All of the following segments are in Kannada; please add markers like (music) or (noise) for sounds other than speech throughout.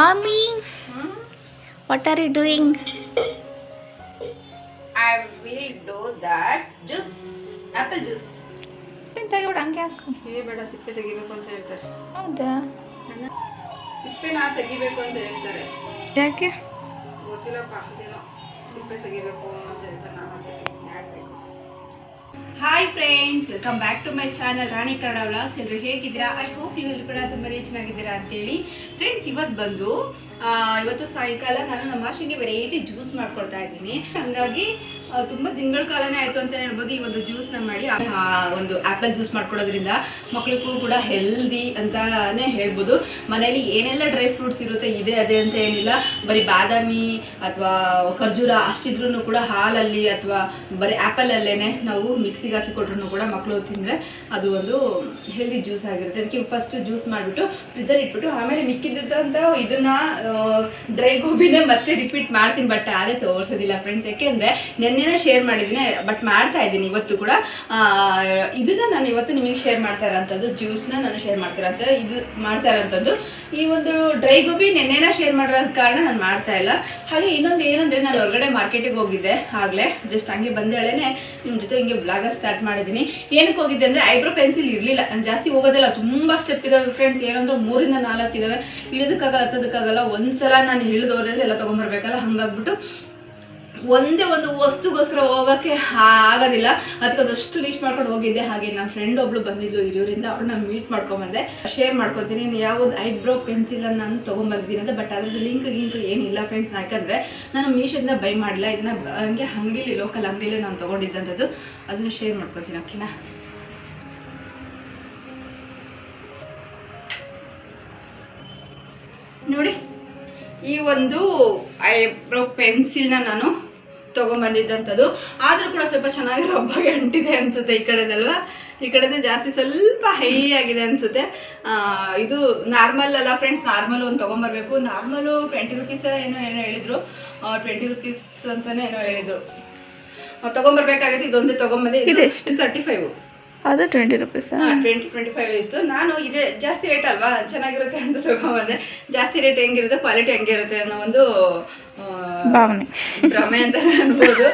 Mommy, what are you doing? I will do that juice, apple juice. ತೆಗಿಬಿಡು ಹಂಗೆ ಹಾಕು. ಏ ಬೇಡ ಸಿಪ್ಪೆ ತೆಗಿಬೇಕು ಅಂತ ಹೇಳ್ತಾರೆ. ಹೌದಾ? ಸಿಪ್ಪೆ ನಾ ತೆಗಿಬೇಕು ಅಂತ ಹೇಳ್ತಾರೆ. ಯಾಕೆ? ಗೊತ್ತಿಲ್ಲಪ್ಪ ಸಿಪ್ಪೆ ತೆಗಿಬೇಕು hi friends welcome back to my channel Rani Kannada vlogs ಎಲ್ಲರೂ ಹೇಗಿದ್ದೀರಾ? ಐ ಹೋಪ್ ನೀವೆಲ್ಲರೂ ಕೂಡ ತುಂಬಾನೇ ಚೆನ್ನಾಗಿದ್ದೀರಾ ಅಂತೇಳಿ. ಫ್ರೆಂಡ್ಸ್ ಇವತ್ತು ಬಂದು ಇವತ್ತು ಸಾಯಂಕಾಲ ನಾನು ನಮ್ಮ ಆಶೆಗೆ ವೆರೈಟಿ ಜ್ಯೂಸ್ ಮಾಡ್ಕೊಳ್ತಾ ಇದ್ದೀನಿ. ಹಾಗಾಗಿ ತುಂಬ ತಿಂಗಳ ಕಾಲನೇ ಆಯ್ತು ಅಂತ ಹೇಳ್ಬೋದು ಈ ಒಂದು ಜ್ಯೂಸ್ನ ಮಾಡಿ ಒಂದು ಆ್ಯಪಲ್ ಜ್ಯೂಸ್ ಮಾಡ್ಕೊಡೋದ್ರಿಂದ ಮಕ್ಳಿಗೂ ಕೂಡ ಹೆಲ್ದಿ ಅಂತಾನೆ ಹೇಳ್ಬೋದು. ಮನೇಲಿ ಏನೆಲ್ಲ ಡ್ರೈ ಫ್ರೂಟ್ಸ್ ಇರುತ್ತೆ, ಇದೆ, ಅದೇ ಅಂತ ಏನಿಲ್ಲ. ಬರೀ ಬಾದಾಮಿ ಅಥವಾ ಖರ್ಜೂರ ಅಷ್ಟಿದ್ರೂ ಕೂಡ ಹಾಲಲ್ಲಿ ಅಥವಾ ಬರೀ ಅಲ್ಲೇನೆ ನಾವು ಮಿಕ್ಸಿಗೆ ಹಾಕಿ ಕೊಟ್ರು ಕೂಡ ಮಕ್ಕಳು ತಿಂದ್ರೆ ಅದು ಒಂದು ಹೆಲ್ದಿ ಜ್ಯೂಸ್ ಆಗಿರುತ್ತೆ. ಅದಕ್ಕೆ ಫಸ್ಟ್ ಜ್ಯೂಸ್ ಮಾಡಿಬಿಟ್ಟು ಫ್ರಿಜ್ಜಲ್ಲಿ ಇಟ್ಬಿಟ್ಟು, ಆಮೇಲೆ ಮಿಕ್ಕಿದ್ದಂತ ಇದನ್ನ ಡ್ರೈ ಗೋಬಿನೇ ಮತ್ತೆ ರಿಪೀಟ್ ಮಾಡ್ತೀನಿ, ಬಟ್ ಅದೇ ತೋರಿಸೋದಿಲ್ಲ ಫ್ರೆಂಡ್ಸ್. ಯಾಕೆಂದ್ರೆ ಯಾಕೆಂದರೆ ನೆನ್ನೆನೇ ಶೇರ್ ಮಾಡಿದ್ದೀನಿ ಬಟ್ ಮಾಡ್ತಾ ಇದ್ದೀನಿ ಇವತ್ತು ಕೂಡ. ಇದನ್ನ ನಾನು ಇವತ್ತು ನಿಮಗೆ ಶೇರ್ ಮಾಡ್ತಾ ಇರೋಂಥದ್ದು ಜ್ಯೂಸ್ನ ನಾನು ಶೇರ್ ಮಾಡ್ತಾ ಇರೋಂಥ, ಇದು ಮಾಡ್ತಾ ಇರೋಂಥದ್ದು. ಈ ಒಂದು ಡ್ರೈ ಗೋಬಿ ನೆನ್ನೆನ ಶೇರ್ ಮಾಡಿರೋ ಕಾರಣ ನಾನು ಮಾಡ್ತಾ ಇಲ್ಲ. ಹಾಗೆ ಇನ್ನೊಂದು ಏನಂದರೆ ನಾನು ಹೊರಗಡೆ ಮಾರ್ಕೆಟಿಗೆ ಹೋಗಿದ್ದೆ ಆಗಲೇ ಜಸ್ಟ್ ಹಂಗೆ ಬಂದೇಳೇನೆ ನಿಮ್ಮ ಜೊತೆ ಹಿಂಗೆ ಬ್ಲಾಗ ಸ್ಟಾರ್ಟ್ ಮಾಡಿದ್ದೀನಿ ಏನಕ್ಕೆ ಹೋಗಿದ್ದೆ ಅಂದರೆ ಐಬ್ರೋ ಪೆನ್ಸಿಲ್ ಇರಲಿಲ್ಲ. ನಾನು ಜಾಸ್ತಿ ಹೋಗೋದಿಲ್ಲ, ತುಂಬ ಸ್ಟೆಪ್ ಇದ್ದಾವೆ ಫ್ರೆಂಡ್ಸ್ ಏನಂದ್ರೆ ಮೂರಿಂದ ನಾಲ್ಕು ಇದಾವೆ. ಇಳಿದಕ್ಕಾಗಲ್ಲ ಹತ್ತದಕ್ಕಾಗಲ್ಲ, ಒಂದ್ಸಲ ನಾನು ಇಳಿದು ಹೋದ್ರೆ ಎಲ್ಲ ತೊಗೊಂಬರ್ಬೇಕಲ್ಲ, ಹಂಗಾಗ್ಬಿಟ್ಟು ಒಂದೇ ಒಂದು ವಸ್ತುಗೋಸ್ಕರ ಹೋಗೋಕ್ಕೆ ಆಗೋದಿಲ್ಲ. ಅದಕ್ಕೆ ಅದಷ್ಟು ಲೀಸ್ಟ್ ಮಾಡ್ಕೊಂಡು ಹೋಗಿದ್ದೆ. ಹಾಗೆ ನನ್ನ ಫ್ರೆಂಡ್ ಒಬ್ಳು ಬಂದಿದ್ಲು ಹಿರಿಯೂರಿಂದ ಅವ್ರನ್ನ ಮೀಟ್ ಮಾಡ್ಕೊಂಬಂದೆ. ಶೇರ್ ಮಾಡ್ಕೊತೀನಿ. ಯಾವುದು ಐಬ್ರೋ ಪೆನ್ಸಿಲನ್ನು ನಾನು ತೊಗೊಂಬಂದಿದ್ದೀನಿ ಅಂತ. ಬಟ್ ಅದ್ರದ್ದು ಲಿಂಕ್ ಗಿಂಕ್ ಏನಿಲ್ಲ ಫ್ರೆಂಡ್ಸ್ ಯಾಕಂದರೆ ನಾನು ಮೀಶೋದಿಂದ ಬೈ ಮಾಡಿಲ್ಲ ಇದನ್ನ ಹಂಗೆ ಅಂಗಡಿಲಿ ಲೋಕಲ್ ಅಂಗಡಿಲಿ ನಾನು ತೊಗೊಂಡಿದ್ದಂಥದ್ದು. ಅದನ್ನು ಶೇರ್ ಮಾಡ್ಕೊತೀನಿ ಓಕೆನಾ ನೋಡಿ, ಈ ಒಂದು ಐಬ್ರೋ ಪೆನ್ಸಿಲ್ನ ನಾನು ತೊಗೊಂಬಂದಿದ್ದಂಥದ್ದು. ಆದರೂ ಕೂಡ ಸ್ವಲ್ಪ ಚೆನ್ನಾಗಿ ರಬ್ಬಾಗಿ ಅಂಟಿದೆ ಅನಿಸುತ್ತೆ ಈ ಕಡೆದಲ್ವಾ? ಈ ಕಡೆದು ಜಾಸ್ತಿ ಸ್ವಲ್ಪ ಹೈ ಆಗಿದೆ ಅನಿಸುತ್ತೆ. ಇದು ನಾರ್ಮಲ್ ಅಲ್ಲ ಫ್ರೆಂಡ್ಸ್ ನಾರ್ಮಲ್ ಒಂದು ತೊಗೊಂಬರ್ಬೇಕು. ನಾರ್ಮಲು ಟ್ವೆಂಟಿ ರುಪೀಸ್ ಏನೋ ಏನೋ ಹೇಳಿದರು. ಟ್ವೆಂಟಿ ರುಪೀಸ್ ಅಂತಲೇ ಏನೋ ಹೇಳಿದರು. ತೊಗೊಂಬರ್ಬೇಕಾಗತ್ತೆ ಇದೊಂದೇ ತೊಗೊಂಬಂದೆ. ಎಷ್ಟು? ತರ್ಟಿ ಫೈವ್ ಅದು twenty rupees twenty twenty five ಇತ್ತು. ನಾನು ಇದೆ ಜಾಸ್ತಿ ರೇಟ್ ಅಲ್ವಾ? ಚೆನ್ನಾಗಿರುತ್ತೆ ಅಂತ ತೊಗೊಂಬಂದೆ. ಜಾಸ್ತಿ ರೇಟ್ ಹೆಂಗಿರುತ್ತೆ ಕ್ವಾಲಿಟಿ ಹೆಂಗಿರುತ್ತೆ ಅನ್ನೋ ಒಂದು ಭಾವನೆ. ಭ್ರಮೆ ಅಂತ ಅನ್ಬೋದು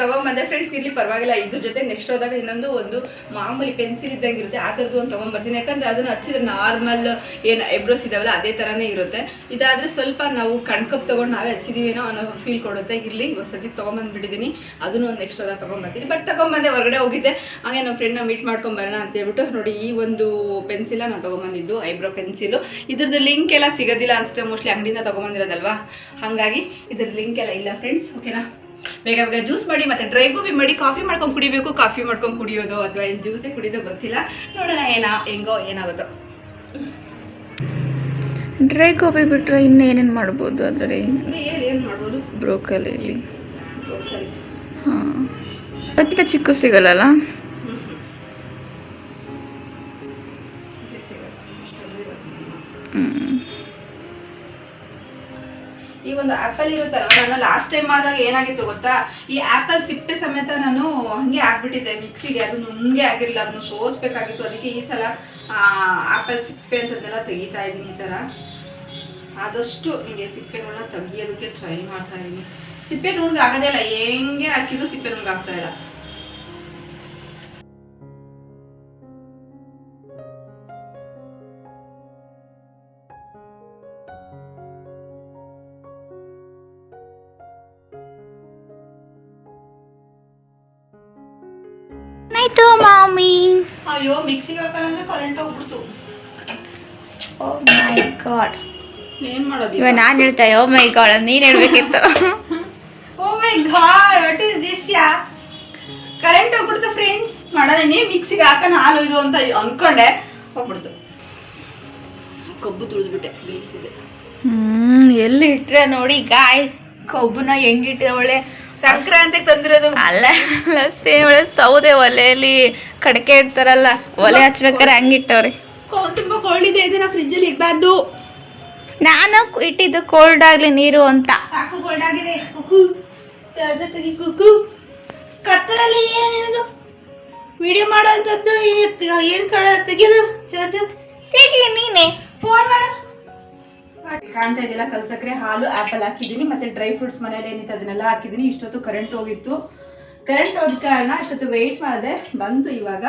ತಗೊಂಬಂದೆ ಫ್ರೆಂಡ್ಸ್ ಇಲ್ಲಿ ಪರವಾಗಿಲ್ಲ. ಇದ್ರ ಜೊತೆ ನೆಕ್ಸ್ಟ್ ಹೋದಾಗ ಇನ್ನೊಂದು ಒಂದು ಮಾಮೂಲಿ ಪೆನ್ಸಿಲ್ ಇದ್ದಂಗೆ ಇರುತ್ತೆ. ಆ ಥರದ್ದು ಒಂದು ತೊಗೊಂಬರ್ತೀನಿ. ಯಾಕಂದ್ರೆ ಅದನ್ನ ಹಚ್ಚಿದ್ರೆ ನಾರ್ಮಲ್ ಏನು ಐಬ್ರೋಸ್ ಇದಾವಲ್ಲ ಅದೇ ಥರನೇ ಇರುತ್ತೆ. ಇದಾದ್ರೆ ಸ್ವಲ್ಪ ನಾವು ಕಣ್ಕಪ್ ತೊಗೊಂಡು ನಾವೇ ಹಚ್ಚಿದೀವೇನೋ ಅನ್ನೋ ಫೀಲ್ ಕೊಡುತ್ತೆ. ಇರಲಿ ಸದ್ಯಕ್ಕೆ ತೊಗೊಂಬಂದ್ಬಿಟ್ಟಿದ್ದೀನಿ ಅದನ್ನು ಒಂದು ನೆಕ್ಸ್ಟ್ ಹೋದಾಗ ತೊಗೊಂಬರ್ತೀನಿ. ಬಟ್ ತೊಗೊಂಬಂದೆ ಹೊರಗಡೆ ಹೋಗಿದ್ದೆ. ಹಾಗೆ ನಮ್ಮ ಫ್ರೆಂಡ್ನ ಮೀಟ್ ಮಾಡ್ಕೊಂಡ್ ಬರೋಣ ಅಂತ ಹೇಳ್ಬಿಟ್ಟು ನೋಡಿ ಈ ಒಂದು ಪೆನ್ಸಿಲ್ ನಾನು ತೊಗೊಂಬಂದಿದ್ದು ಐಬ್ರೋ ಪೆನ್ಸಿಲು ಇದ್ರದ್ದು ಲಿಂಕ್ ಎಲ್ಲ ಸಿಗೋದಿಲ್ಲ ಅನ್ಸುತ್ತೆ. ಮೋಸ್ಟ್ಲಿ ಅಂಗಡಿಯಿಂದ ತೊಗೊಂಬಂದಿರೋದಲ್ವಾ? ಹಾಗಾಗಿ ಇದ್ರದ್ದು ಲಿಂಕ್ ಎಲ್ಲ ಇಲ್ಲ ಫ್ರೆಂಡ್ಸ್ ಓಕೆನಾ ಬೇಗ ಬೇಗ ಜ್ಯೂಸ್ ಮಾಡಿ ಮತ್ತೆ ಡ್ರೈ ಗೋಬಿ ಮಾಡಿ ಕಾಫಿ ಮಾಡ್ಕೊಂಡು ಕುಡಿಬೇಕು ಕಾಫಿ ಮಾಡ್ಕೊಂಡು ಕುಡಿಯೋದು ಅಥವಾ ಏನು ಜ್ಯೂಸೇ ಕುಡಿಯೋದು ಗೊತ್ತಿಲ್ಲ. ನೋಡೋಣ ಏನಾ ಹೆಂಗೋ ಏನಾಗುತ್ತೋ. ಡ್ರೈ ಗೋಬಿ ಬಿಟ್ಟರೆ ಇನ್ನು ಏನೇನು ಮಾಡ್ಬೋದು ಅದರಲ್ಲಿ? ಏನು ಮಾಡ್ಬೋದು? Broccoli broccoli. ಹಾಂ. ಅದಕ್ಕಿಂತ ಚಿಕ್ಕ ಸಿಗಲ್ಲಲ್ಲ. ಹ್ಞೂ ಈ ಒಂದು ಆ್ಯಪಲ್ ಇರುತ್ತಲ್ಲ ನಾನು ಲಾಸ್ಟ್ ಟೈಮ್ ಮಾಡಿದಾಗ ಏನಾಗಿತ್ತು ಗೊತ್ತಾ? ಈ ಆ್ಯಪಲ್ ಸಿಪ್ಪೆ ಸಮೇತ ನಾನು ಹಂಗೆ ಹಾಕ್ಬಿಟ್ಟಿದ್ದೆ ಮಿಕ್ಸಿಗೆ ಅದು ನುಣ್ಣಗೆ ಆಗಿರಲಿಲ್ಲ, ಅದನ್ನು ಸೋಸ್ಬೇಕಾಗಿತ್ತು. ಅದಕ್ಕೆ ಈ ಸಲ ಆ್ಯಪಲ್ ಸಿಪ್ಪೆ ಅಂತದೆಲ್ಲ ತೆಗಿತಾ ಇದ್ದೀನಿ ಈ ಥರ ಆದಷ್ಟು ಹಿಂಗೆ ಸಿಪ್ಪೆಗಳನ್ನ ತೆಗಿಯೋದಕ್ಕೆ ಟ್ರೈ ಮಾಡ್ತಾ ಇದ್ದೀನಿ. ಸಿಪ್ಪೆ ನುಣ್ಣಗೆ ಆಗೋದೇ ಇಲ್ಲ, ಹೆಂಗೆ ಹಾಕಿದ್ರು ಸಿಪ್ಪೆ ನುಣ್ಣಗೆ ಆಗ್ತಾ ಇಲ್ಲ. ಆಯ್ತು ಮಾಮಿ. ಅಯ್ಯೋ ಮಿಕ್ಸಿಗೆ ಹಾಕೋಣ ಕರೆಂಟ್ ಹೋಗ್ಬಿಡ್ತು. ಓ ಮೈ ಗಾಡ್ ಏನು ಮಾಡೋದು ಇವಾಗ ನಾನು ಹೇಳ್ತಾ ಓ ಮೈ ಗಾಡ್ ನೀನು ಹೇಳ್ಬೇಕಿತ್ತು. ಓ my god what is this yeah? Current ಹೋಗ್ಬಿಡ್ತು ಫ್ರೆಂಡ್ಸ್ ಮಾಡೋದೇನೆ ಮಿಕ್ಸಿಗೆ ಹಾಕೋಣ ಹಾಲು ಇದು ಅಂತ ಅನ್ಕೊಂಡೆ ಹೋಗ್ಬಿಡ್ತು. ಕಬ್ಬು ತುಳಿದ್ಬಿಟ್ಟೆ ಬೀಳ್ತಿದ್ದೆ ಹ್ಮ್ ಎಲ್ಲಿ ಇಟ್ರೆ ನೋಡಿ ಗಾಯ್ಸ್ ಕಬ್ಬನ್ನ ಹೆಂಗಿಟ್ಟಿದೆ ಒಳ್ಳೆ ಸಂಕ್ರಾಂತಿಗೆ ತಂದಿರೋದು. ಅಲ್ಲ ಅಲ್ಲ ಸೇಮ್ ಸೌದೆ ಒಲೆಯಲ್ಲಿ ಕಡಕೆ ಇಡ್ತಾರಲ್ಲ ಒಲೆ ಹಚ್ಬೇಕಾರೆ ಹಂಗಿಟ್ಟವ್ರಿ ಕೋ- ಕೋಲ್ಡ್ ಇದೆ ಇದನ್ನ ಫ್ರಿಜ್ಜಲ್ಲಿ ಇಡಬಾರ್ದು. ನಾನು ಇಟ್ಟಿದ್ದು ಕೋಲ್ಡ್ ಆಗ್ಲಿ ನೀರು ಅಂತ. ಸಾಕು ಕೋಲ್ಡ್ ಆಗಿದೆ. ಕುಕು ಚಾರ್ಜರ್ ತೆಗಿ ಕುಕು ಕತ್ತಲಲ್ಲಿ ಏನಿದು ವಿಡಿಯೋ ಮಾಡೋಂಥದ್ದು ಏನು ಕಡ ತೆಗೆದು? ಚಾರ್ಜರ್ ತೆಗಿ ನೀನೆ. ಫೋನ್ ಮಾಡು. ಕಾಣ್ತಾ ಇದೆಯಲ್ಲ, ಕಲ್ಸಕ್ರೆ ಹಾಲು ಆಪಲ್ ಹಾಕಿದ್ದೀನಿ, ಮತ್ತೆ ಡ್ರೈ ಫ್ರೂಟ್ಸ್ ಮನೇಲಿ ಏನಿತ್ತು ಅದನ್ನೆಲ್ಲ ಹಾಕಿದ್ದೀನಿ. ಇಷ್ಟೊತ್ತು ಕರೆಂಟ್ ಹೋಗಿತ್ತು. ಕರೆಂಟ್ ಹೋದ ಕಾರಣ ಅಷ್ಟೊತ್ತು ವೆಯ್ಟ್ ಮಾಡಿದೆ ಬಂತು ಇವಾಗ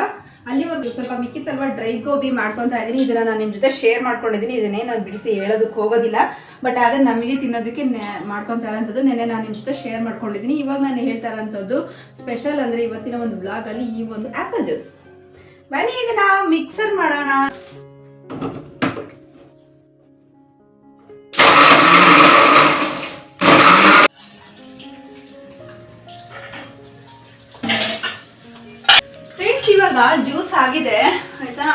ಅಲ್ಲಿವರೆಗೂ ಸ್ವಲ್ಪ ಮಿಕ್ಕಿತ್ತಲ್ವ ಡ್ರೈ ಗೋಬಿ ಮಾಡ್ಕೊತಾ ಇದ್ದೀನಿ ಇದನ್ನ ನಾನು ನಿಮ್ಮ ಜೊತೆ ಶೇರ್ ಮಾಡ್ಕೊಂಡಿದ್ದೀನಿ ಇದನ್ನೇ ನಾನು ಬಿಡಿಸಿ ಹೇಳೋದಕ್ಕೆ ಹೋಗೋದಿಲ್ಲ. ಬಟ್ ಆದರೆ ನಮಗೆ ತಿನ್ನೋದಕ್ಕೆ ಮಾಡ್ಕೊತಾ ಇರೋಂಥದ್ದು ನೆನ್ನೆ ನಾನು ನಿಮ್ಮ ಜೊತೆ ಶೇರ್ ಮಾಡ್ಕೊಂಡಿದ್ದೀನಿ ಇವಾಗ ನಾನು ಹೇಳ್ತಾ ಇರೋಂಥದ್ದು ಸ್ಪೆಷಲ್ ಅಂದರೆ ಇವತ್ತಿನ ಒಂದು ಬ್ಲಾಗಲ್ಲಿ ಈ ಒಂದು ಆ್ಯಪಲ್ ಜ್ಯೂಸ್ ಬನ್ನಿ ಇದನ್ನ ಮಿಕ್ಸರ್ ಮಾಡೋಣ. ಇವಾಗ ಜ್ಯೂಸ್ ಆಗಿದೆ ಆಯ್ತಾ?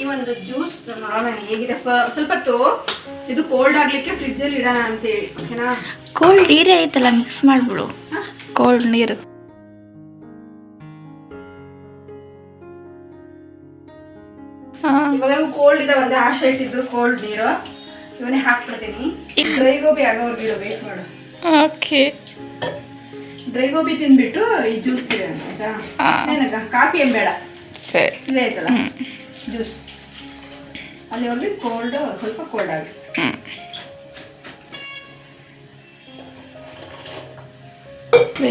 ಈ ಒಂದು ಜ್ಯೂಸ್ ನೋಡೋಣ ಹೇಗಿದೆ? ಸ್ವಲ್ಪ ಹೊತ್ತು ಇದು ಕೋಲ್ಡ್ ಆಗ್ಲಿಕ್ಕೆ ಫ್ರಿಜ್ ಅಲ್ಲಿ ಇಡೋಣ ಅಂತೇಳಿ ಓಕೆನಾ? ಕೋಲ್ಡ್ ನೀರೇ ಐತಲ್ಲ ಮಿಕ್ಸ್ ಮಾಡ್ಬಿಡು. ಕೋಲ್ಡ್ ನೀರು. ಇವಾಗ ಇವು ಕೋಲ್ಡ್ ಇದೆ ಒಂದು ಆ ಶೈಟ್ ಇದ್ರು ಕೋಲ್ಡ್ ನೀರು. ಇವನೇ ಹಾಕ್ಬಿಡ್ತೀನಿ. ಡ್ರೈ ಗೋಬಿ ಆಗೋರ್ಗಿಡು ವೇಟ್ ಮಾಡು. ಓಕೆ ಡ್ರೈ ಗೋಬಿ ತಿಂದ್ಬಿಟ್ಟು ಈ ಜ್ಯೂಸ್ ಕುಡಿಯೋಣ ಆಯ್ತಾ. ಏನಕ್ಕ? ಕಾಫಿ ಏನು ಬೇಡ? ಸರಿ. ಇದೇ ಆಯ್ತಲ್ಲ ಜ್ಯೂಸ್ ಅಲ್ಲಿ ಹೋಗಿ ಕೋಲ್ಡ್ ಸ್ವಲ್ಪ ಕೋಲ್ಡ್ ಆಗಿ.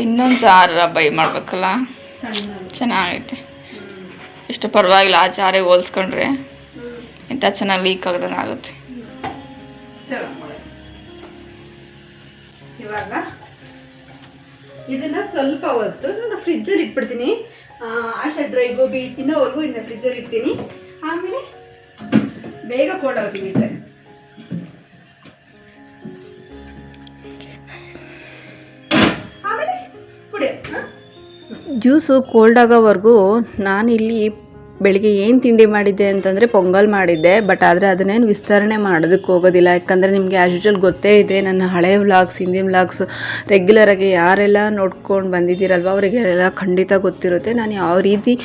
ಇನ್ನೊಂದು ಜಾರ ಬೈ ಮಾಡ್ಬೇಕಲ್ಲ? ಚೆನ್ನಾಗೈತೆ. ಇಷ್ಟು ಪರವಾಗಿಲ್ಲ ಆ ಜಾರಿಗೆ ಹೋಲ್ಸ್ಕೊಂಡ್ರೆ ಇಂಥ ಚೆನ್ನಾಗಿ ಲೀಕ್ ಆಗ್ದಂಗೆ ಆಗುತ್ತೆ ಇದನ್ನ ಸ್ವಲ್ಪ ಹೊತ್ತು ನಾನು ಫ್ರಿಜ್ಜಲ್ಲಿ ಇಟ್ಬಿಡ್ತೀನಿ. ಆಶಾ ಡ್ರೈ ಗೋಬಿ ತಿನ್ನೋವರೆಗೂ ಇನ್ನು ಫ್ರಿಜ್ಜಲ್ಲಿ ಇಡ್ತೀನಿ. ಆಮೇಲೆ ಬೇಗ ಕೋಲ್ಡ್ ಆಗ್ತೀನಿ ಆಮೇಲೆ ಜ್ಯೂಸು ಕೋಲ್ಡ್ ಆಗೋವರೆಗೂ ನಾನಿಲ್ಲಿ ಬೆಳಿಗ್ಗೆ ಏನು ತಿಂಡಿ ಮಾಡಿದ್ದೆ ಅಂತಂದರೆ ಪೊಂಗಲ್ ಮಾಡಿದ್ದೆ ಬಟ್ ಆದರೆ ಅದನ್ನೇನು ವಿಸ್ತರಣೆ ಮಾಡೋದಕ್ಕೆ ಹೋಗೋದಿಲ್ಲ. ಯಾಕಂದರೆ ನಿಮಗೆ ಆ್ಯಸ್ ಯೂಶಲ್ ಗೊತ್ತೇ ಇದೆ, ನನ್ನ ಹಳೆ ವ್ಲಾಗ್ಸ್ ಹಿಂದಿನ ವ್ಲಾಗ್ಸ್ ರೆಗ್ಯುಲರಾಗಿ ಯಾರೆಲ್ಲ ನೋಡ್ಕೊಂಡು ಬಂದಿದ್ದೀರಲ್ವ, ಅವರಿಗೆಲ್ಲ ಖಂಡಿತ ಗೊತ್ತಿರುತ್ತೆ. ನಾನು ಯಾವ ರೀತಿ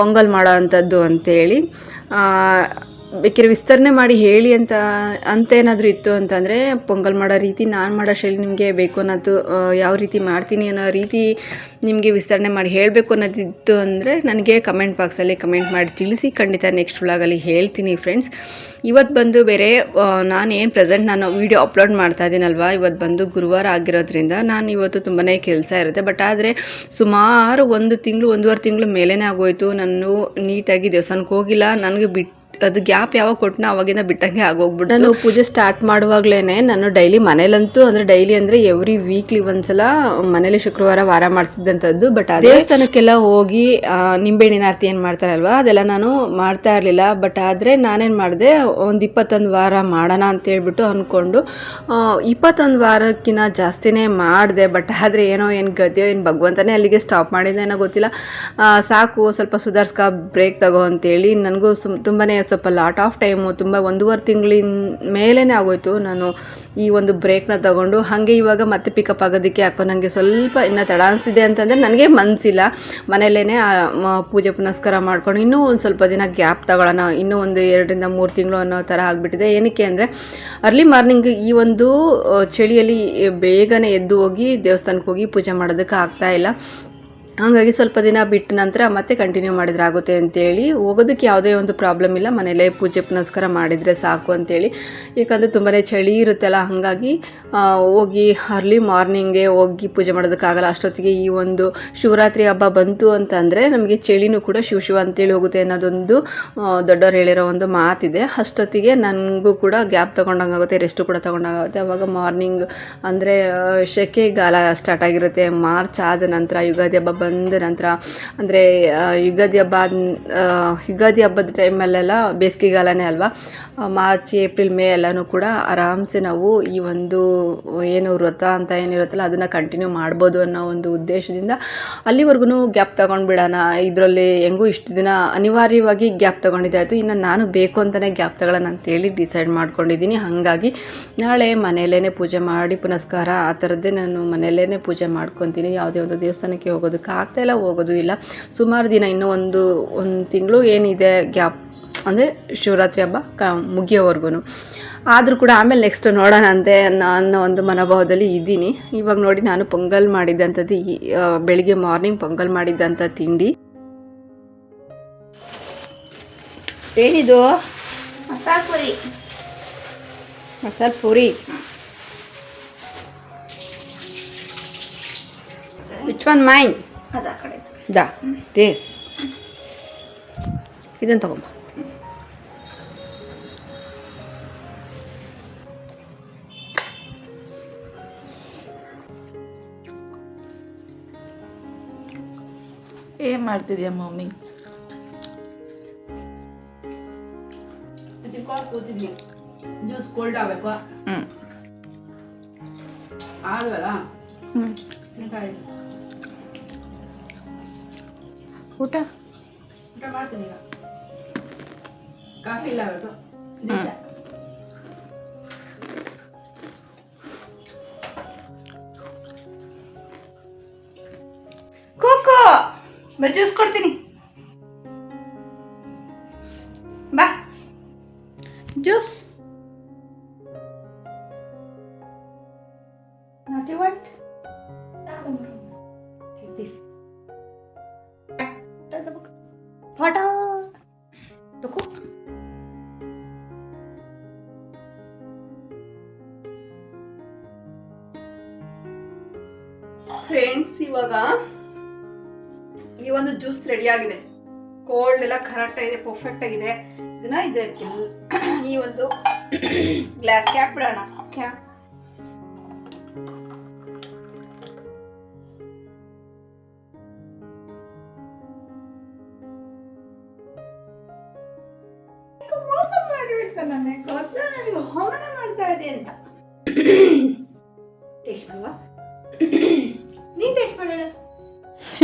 ಪೊಂಗಲ್ ಮಾಡೋ ಅಂಥದ್ದು ಅಂತೇಳಿ ಬೇಕಿದ್ರೆ ವಿಸ್ತರಣೆ ಮಾಡಿ ಹೇಳಿ ಅಂತ, ಅಂತೇನಾದರೂ ಇತ್ತು ಅಂತಂದರೆ ಪೊಂಗಲ್ ಮಾಡೋ ರೀತಿ, ನಾನು ಮಾಡೋ ಶೈಲಿ ನಿಮಗೆ ಬೇಕು ಅನ್ನೋದು ಯಾವ ರೀತಿ ಮಾಡ್ತೀನಿ ಅನ್ನೋ ರೀತಿ ನಿಮಗೆ ವಿಸ್ತರಣೆ ಮಾಡಿ ಹೇಳಬೇಕು ಅನ್ನೋದಿತ್ತು ಅಂದರೆ ನನಗೆ ಕಮೆಂಟ್ ಬಾಕ್ಸಲ್ಲಿ ಕಮೆಂಟ್ ಮಾಡಿ ತಿಳಿಸಿ, ಖಂಡಿತ ನೆಕ್ಸ್ಟ್ ವ್ಲಾಗಲ್ಲಿ ಹೇಳ್ತೀನಿ ಫ್ರೆಂಡ್ಸ್ ಇವತ್ತು ಬಂದು ಬೇರೆ ನಾನು ಏನು ಪ್ರೆಸೆಂಟ್ ನಾನು ವೀಡಿಯೋ ಅಪ್ಲೋಡ್ ಮಾಡ್ತಾ ಇದ್ದೀನಲ್ವ? ಇವತ್ತು ಬಂದು ಗುರುವಾರ ಆಗಿರೋದ್ರಿಂದ ನಾನು ಇವತ್ತು ತುಂಬಾ ಕೆಲಸ ಇರುತ್ತೆ. ಬಟ್ ಆದರೆ ಸುಮಾರು ಒಂದು ತಿಂಗಳು, ಒಂದೂವರೆ ತಿಂಗಳು ಮೇಲೇ ಆಗೋಯ್ತು. ನಾನು ನೀಟಾಗಿ ದೇವಸ್ಥಾನಕ್ಕೆ ಹೋಗಿಲ್ಲ. ನನಗೆ ಬಿಟ್ಟು ಅದು ಗ್ಯಾಪ್ ಯಾವಾಗ ಕೊಟ್ಟನ ಅವಾಗಿಂದ ಬಿಟ್ಟಂಗೆ ಆಗೋಗ್ಬಿಟ್ಟು ನಾನು ಪೂಜೆ ಸ್ಟಾರ್ಟ್ ಮಾಡುವಾಗ್ಲೇ ನಾನು ಡೈಲಿ ಮನೇಲಂತೂ ಅಂದರೆ ಡೈಲಿ ಅಂದರೆ ಎವ್ರಿ ವೀಕ್ಲಿ ಒಂದ್ಸಲ ಮನೇಲಿ ಶುಕ್ರವಾರ ವಾರ ಮಾಡ್ತಿದ್ದಂಥದ್ದು ಬಟ್ ದೇವಸ್ಥಾನಕ್ಕೆಲ್ಲ ಹೋಗಿ ಆ, ನಿಂಬೆಹಣ್ಣಿನ ಆರತಿ ಏನು ಮಾಡ್ತಾರಲ್ವ? ಅದೆಲ್ಲ ನಾನು ಮಾಡ್ತಾ ಇರಲಿಲ್ಲ ಬಟ್ ಆದರೆ ನಾನೇನು ಮಾಡಿದೆ ಒಂದು ಇಪ್ಪತ್ತೊಂದು ವಾರ ಮಾಡೋಣ ಅಂತ ಹೇಳ್ಬಿಟ್ಟು ಅಂದ್ಕೊಂಡು ಇಪ್ಪತ್ತೊಂದು ವಾರಕ್ಕಿಂತ ಜಾಸ್ತಿನೇ ಮಾಡಿದೆ ಬಟ್ ಆದರೆ ಏನೋ ಏನು ಗದ್ಯೋ ಏನು ಭಗವಂತನೇ ಅಲ್ಲಿಗೆ ಸ್ಟಾಪ್ ಮಾಡಿದ್ದೆ ಏನೋ ಗೊತ್ತಿಲ್ಲ. ಸಾಕು ಸ್ವಲ್ಪ ಸುಧಾರಿಸ್ಕ ಬ್ರೇಕ್ ತಗೋ ಅಂತೇಳಿ ನನಗೂ ಸುಮ್ ತುಂಬಾ ಸ್ವಲ್ಪ ಲಾಟ್ ಆಫ್ ಟೈಮು, ತುಂಬ ಒಂದೂವರೆ ತಿಂಗಳಿನ ಮೇಲೇ ಆಗೋಯ್ತು. ನಾನು ಈ ಒಂದು ಬ್ರೇಕ್ನ ತಗೊಂಡು ಹಾಗೆ ಇವಾಗ ಮತ್ತೆ ಪಿಕಪ್ ಆಗೋದಕ್ಕೆ ಯಾಕೋ ನನಗೆ ಸ್ವಲ್ಪ ಇನ್ನು ತಡ ಅನಿಸಿದೆ ಅಂತಂದರೆ ನನಗೆ ಮನಸ್ಸಿಲ್ಲ ಮನೆಯಲ್ಲೇ ಪೂಜೆ ಪುನಸ್ಕಾರ ಮಾಡ್ಕೊಂಡು ಇನ್ನೂ ಒಂದು ಸ್ವಲ್ಪ ದಿನ ಗ್ಯಾಪ್ ತಗೊಳ್ಳೋಣ, ಇನ್ನೂ ಒಂದು ಎರಡರಿಂದ ಮೂರು ತಿಂಗಳು ಅನ್ನೋ ಥರ ಆಗಿಬಿಟ್ಟಿದೆ. ಏನಕ್ಕೆ ಅಂದರೆ, ಅರ್ಲಿ ಮಾರ್ನಿಂಗ್ ಈ ಒಂದು ಚಳಿಯಲ್ಲಿ ಬೇಗನೆ ಎದ್ದು ಹೋಗಿ ದೇವಸ್ಥಾನಕ್ಕೆ ಹೋಗಿ ಪೂಜೆ ಮಾಡೋದಕ್ಕೆ ಆಗ್ತಾ ಇಲ್ಲ. ಹಾಗಾಗಿ ಸ್ವಲ್ಪ ದಿನ ಬಿಟ್ಟ ನಂತರ ಮತ್ತೆ ಕಂಟಿನ್ಯೂ ಮಾಡಿದ್ರೆ ಆಗುತ್ತೆ ಅಂತೇಳಿ ಹೋಗೋದಕ್ಕೆ ಯಾವುದೇ ಒಂದು ಪ್ರಾಬ್ಲಮ್ ಇಲ್ಲ. ಮನೇಲೇ ಪೂಜೆ ಪುನಸ್ಕಾರ ಮಾಡಿದರೆ ಸಾಕು ಅಂತೇಳಿ. ಯಾಕಂದರೆ ತುಂಬಾ ಚಳಿ ಇರುತ್ತಲ್ಲ, ಹಾಗಾಗಿ ಹೋಗಿ ಅರ್ಲಿ ಮಾರ್ನಿಂಗೇ ಹೋಗಿ ಪೂಜೆ ಮಾಡೋದಕ್ಕಾಗಲ್ಲ. ಅಷ್ಟೊತ್ತಿಗೆ ಈ ಒಂದು ಶಿವರಾತ್ರಿ ಹಬ್ಬ ಬಂತು ಅಂತಂದರೆ ನಮಗೆ ಚಳಿನೂ ಕೂಡ ಶಿವ ಶಿವ ಅಂತೇಳಿ ಹೋಗುತ್ತೆ ಅನ್ನೋದೊಂದು ದೊಡ್ಡವ್ರು ಹೇಳಿರೋ ಒಂದು ಮಾತಿದೆ. ಅಷ್ಟೊತ್ತಿಗೆ ನನಗೂ ಕೂಡ ಗ್ಯಾಪ್ ತೊಗೊಂಡಂಗಾಗುತ್ತೆ ರೆಸ್ಟು ಕೂಡ ತೊಗೊಂಡಂಗಾಗುತ್ತೆ. ಅವಾಗ ಮಾರ್ನಿಂಗ್ ಅಂದರೆ ಸೆಕೆಗಾಲ ಸ್ಟಾರ್ಟ್ ಆಗಿರುತ್ತೆ. ಮಾರ್ಚ್ ಆದ ನಂತರ ಯುಗಾದಿ ಹಬ್ಬ ಬಂದ ನಂತರ, ಅಂದರೆ ಯುಗಾದಿ ಹಬ್ಬ ಆದ ಯುಗಾದಿ ಹಬ್ಬದ ಟೈಮಲ್ಲೆಲ್ಲ ಬೇಸಿಗೆಗಾಲನೇ ಅಲ್ವಾ? ಮಾರ್ಚ್, ಏಪ್ರಿಲ್, ಮೇ ಎಲ್ಲನೂ ಕೂಡ ಆರಾಮ್ಸೆ ನಾವು ಈ ಒಂದು ಏನು ವ್ರತ ಅಂತ ಏನಿರುತ್ತಲ್ಲ, ಅದನ್ನು ಕಂಟಿನ್ಯೂ ಮಾಡ್ಬೋದು ಅನ್ನೋ ಒಂದು ಉದ್ದೇಶದಿಂದ ಅಲ್ಲಿವರೆಗೂ ಗ್ಯಾಪ್ ತೊಗೊಂಡ್ಬಿಡೋಣ ಇದರಲ್ಲಿ ಹೆಂಗೂ ಇಷ್ಟು ದಿನ ಅನಿವಾರ್ಯವಾಗಿ ಗ್ಯಾಪ್ ತೊಗೊಂಡಿದ್ದಾಯಿತು ಇನ್ನು ನಾನು ಬೇಕು ಅಂತಲೇ ಗ್ಯಾಪ್ ತಗೊಳ್ಳೋಣ ಅಂತೇಳಿ ಡಿಸೈಡ್ ಮಾಡ್ಕೊಂಡಿದ್ದೀನಿ. ಹಾಗಾಗಿ ನಾಳೆ ಮನೆಯಲ್ಲೇ ಪೂಜೆ ಮಾಡಿ ಪುನಸ್ಕಾರ ಆ ಥರದ್ದೇ ನಾನು ಮನೆಯಲ್ಲೇ ಪೂಜೆ ಮಾಡ್ಕೊತೀನಿ. ಯಾವುದೇ ಒಂದು ದೇವಸ್ಥಾನಕ್ಕೆ ಹೋಗೋದಕ್ಕೆ ಆಗ್ತಾಯಿಲ್ಲ ಹೋಗೋದು ಇಲ್ಲ. ಸುಮಾರು ದಿನ ಇನ್ನೂ ಒಂದು ಒಂದು ತಿಂಗಳು ಏನಿದೆ ಗ್ಯಾಪ್ ಅಂದರೆ ಶಿವರಾತ್ರಿ ಹಬ್ಬ ಕ ಮುಗಿಯೋವರೆಗೂ ಆದರೂ ಕೂಡ ಆಮೇಲೆ ನೆಕ್ಸ್ಟ್ ನೋಡೋಣ ಅಂತೆ ಅನ್ನೋ ಅನ್ನೋ ಒಂದು ಮನೋಭಾವದಲ್ಲಿ ಇದ್ದೀನಿ. ಇವಾಗ ನೋಡಿ ನಾನು ಪೊಂಗಲ್ ಮಾಡಿದ್ದಂಥದ್ದು ಈ ಬೆಳಿಗ್ಗೆ ಮಾರ್ನಿಂಗ್ ಪೊಂಗಲ್ ಮಾಡಿದ್ದಂಥ ತಿಂಡಿ. ಏನಿದು? ಮಸಾಲೆ ಪುರಿ. ಮಸಾಲೆ ಪುರಿ. ವಿಚ್ ಒನ್ ಮೈನ್ ಅದು ಆ ಕಡೆ ದಾ ದೇಸ್ ಇದನ್ನು ತಗೊಂಬ. ಏನು ಮಾಡ್ತಿದ್ಯಾ ಮಮ್ಮಿ? ಜ್ಯೂಸ್ ಕೋಲ್ಡ್ ಆಗಬೇಕು ಹ್ಞೂ ಆಗಲ್ಲ ಹ್ಞೂ ಊಟ ಊಟ ಮಾಡ್ತೀನಿ ಈಗ ಕಾಫಿ ಇಲ್ಲ ಅವತ್ತು ನಿಜ ಕೋಕೋ ಬಾ ಜ್ಯೂಸ್ ಕೊಡ್ತೀನಿ ಬಾ ಜ್ಯೂಸ್ ಫ್ರೆಂಡ್ಸ್ ಇವಾಗ ಈ ಒಂದು ಜ್ಯೂಸ್ ರೆಡಿ ಆಗಿದೆ. ಕೋಲ್ಡ್ ಎಲ್ಲ ಕರೆಕ್ಟ್ ಆಗಿದೆ ಪರ್ಫೆಕ್ಟ್ ಆಗಿದೆ. ಇದನ್ನ ಇದಕ್ಕೆ (coughs) ಈ ಒಂದು (coughs) ಗ್ಲಾಸ್ ಹಾಕ್ಬಿಡೋಣ. ಓಕೆ ಗೊತ್ತ ನನಗೆ ಹೋಮನ ಮಾಡ್ತಾ ಇದೆ ಅಂತ. (coughs) ಟೇಸ್ಟ್ ಮಾಡುವ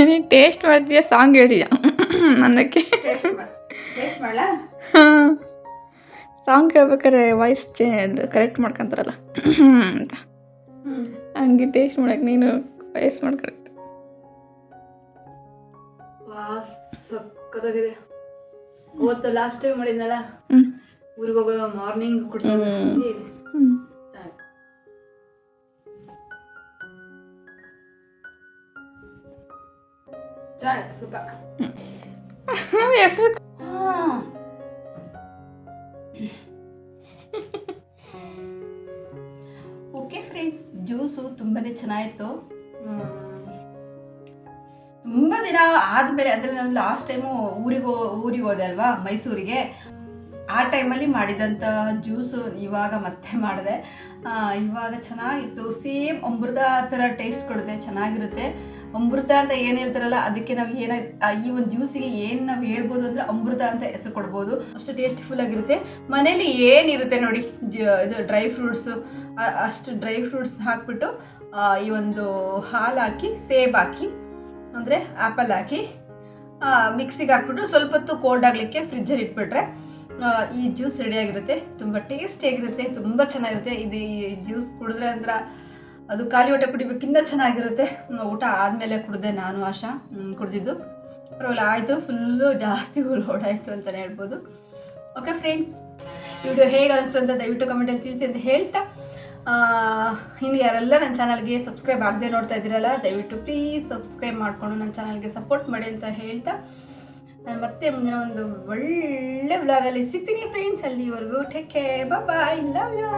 ನೀನ್ ಟೇಸ್ಟ್ ಮಾಡ್ತೀಯ? ಸಾಂಗ್ ಹೇಳ್ತೀಯ? ಟೇಸ್ಟ್ ಮಾಡಲಾ? ಸಾಂಗ್ ಹೇಳ್ಬೇಕಾರೆ ವಾಯ್ಸ್ ಚೇಂಜ್ ಕರೆಕ್ಟ್ ಮಾಡ್ಕೊಂತಾರಲ್ಲ. ಅಂತ. ಹಂಗೆ ಟೇಸ್ಟ್ ಮಾಡಕ್ಕೆ ನೀನು ವಾಯ್ಸ್ ಮಾಡ್ಕೊಳತ್ತೆ ವಾ ಸಕ್ಕತ್ತಾಗಿದೆ. ಅವತ್ತು ಲಾಸ್ಟ್ ಟೈಮ್ ಮಾಡಿದ್ನಲ್ಲ? ಊರಿಗೆ ಹೋಗೋ ಮಾರ್ನಿಂಗ್ ಕುಡ್ತೀನಿ ಚೆನ್ನಾಗಿತ್ತು. ತುಂಬ ದಿನ ಆದಮೇಲೆ, ಅಂದರೆ ನಾನು ಲಾಸ್ಟ್ ಟೈಮು ಊರಿಗೆ ಊರಿಗೆ ಹೋದೆ ಅಲ್ವಾ, ಮೈಸೂರಿಗೆ. ಆ ಟೈಮಲ್ಲಿ ಮಾಡಿದಂಥ ಜ್ಯೂಸು ಇವಾಗ ಮತ್ತೆ ಮಾಡಿದೆ. ಇವಾಗ ಚೆನ್ನಾಗಿತ್ತು. ಸೇಮ್ ಅಮೃತ ಥರ ಟೇಸ್ಟ್ ಕೊಡುತ್ತೆ, ಚೆನ್ನಾಗಿರುತ್ತೆ. ಅಮೃತ ಅಂತ ಏನು ಹೇಳ್ತಾರಲ್ಲ, ಅದಕ್ಕೆ ನಾವು ಏನ ಈ ಒಂದು ಜ್ಯೂಸಿಗೆ ಏನು ನಾವು ಹೇಳ್ಬೋದು ಅಂದ್ರೆ ಅಮೃತ ಅಂತ ಹೆಸರು ಕೊಡ್ಬೋದು. ಅಷ್ಟು ಟೇಸ್ಟಿಫುಲ್ ಆಗಿರುತ್ತೆ. ಮನೇಲಿ ಏನಿರುತ್ತೆ ನೋಡಿ ಇದು ಡ್ರೈ ಫ್ರೂಟ್ಸು ಅಷ್ಟು ಡ್ರೈ ಫ್ರೂಟ್ಸ್ ಹಾಕ್ಬಿಟ್ಟು ಈ ಒಂದು ಹಾಲು ಹಾಕಿ, ಸೇಬ್ ಹಾಕಿ, ಅಂದರೆ ಆ್ಯಪಲ್ ಹಾಕಿ ಮಿಕ್ಸಿಗೆ ಹಾಕ್ಬಿಟ್ಟು ಸ್ವಲ್ಪ ಹೊತ್ತು ಕೋಲ್ಡ್ ಆಗಲಿಕ್ಕೆ ಫ್ರಿಜ್ಜಲ್ಲಿ ಇಟ್ಬಿಟ್ರೆ ಈ ಜ್ಯೂಸ್ ರೆಡಿಯಾಗಿರುತ್ತೆ ತುಂಬ ಟೇಸ್ಟಿಯಾಗಿರುತ್ತೆ ತುಂಬ ಚೆನ್ನಾಗಿರುತ್ತೆ. ಇದು ಈ ಜ್ಯೂಸ್ ಕುಡಿದ್ರೆ ಅಂದ್ರೆ ಅದು ಖಾಲಿ ಹೊಟ್ಟೆ ಕುಡಿಬೇಕು ಇನ್ನೂ ಚೆನ್ನಾಗಿರುತ್ತೆ. ಊಟ ಆದಮೇಲೆ ಕುಡಿದೆ ನಾನು ಆಶಾ ಕುಡ್ದಿದ್ದು. ಪರವಾಗಿಲ್ಲ, ಆಯಿತು, ಫುಲ್ಲು ಜಾಸ್ತಿ ಓಡಾಯಿತು ಅಂತಲೇ ಹೇಳ್ಬೋದು. ಓಕೆ ಫ್ರೆಂಡ್ಸ್ ವಿಡಿಯೋ ಹೇಗೆ ಅನಿಸ್ತು ಅಂತ ದಯವಿಟ್ಟು ಕಮೆಂಟಲ್ಲಿ ತಿಳಿಸಿ ಅಂತ ಹೇಳ್ತಾ. ಇನ್ನು ಯಾರೆಲ್ಲ ನನ್ನ ಚಾನಲ್ಗೆ ಸಬ್ಸ್ಕ್ರೈಬ್ ಆಗದೆ ನೋಡ್ತಾ ಇದ್ದೀರಲ್ಲ, ದಯವಿಟ್ಟು ಪ್ಲೀಸ್ ಸಬ್ಸ್ಕ್ರೈಬ್ ಮಾಡಿಕೊಂಡು ನನ್ನ ಚಾನಲ್ಗೆ ಸಪೋರ್ಟ್ ಮಾಡಿ ಅಂತ ಹೇಳ್ತಾ. ನಾನು ಮತ್ತೆ ಮುಂದಿನ ಒಂದು ಒಳ್ಳೆ ವ್ಲಾಗಲ್ಲಿ ಸಿಗ್ತೀನಿ ಫ್ರೆಂಡ್ಸ್ ಅಲ್ಲಿವರೆಗೂ take care bye love you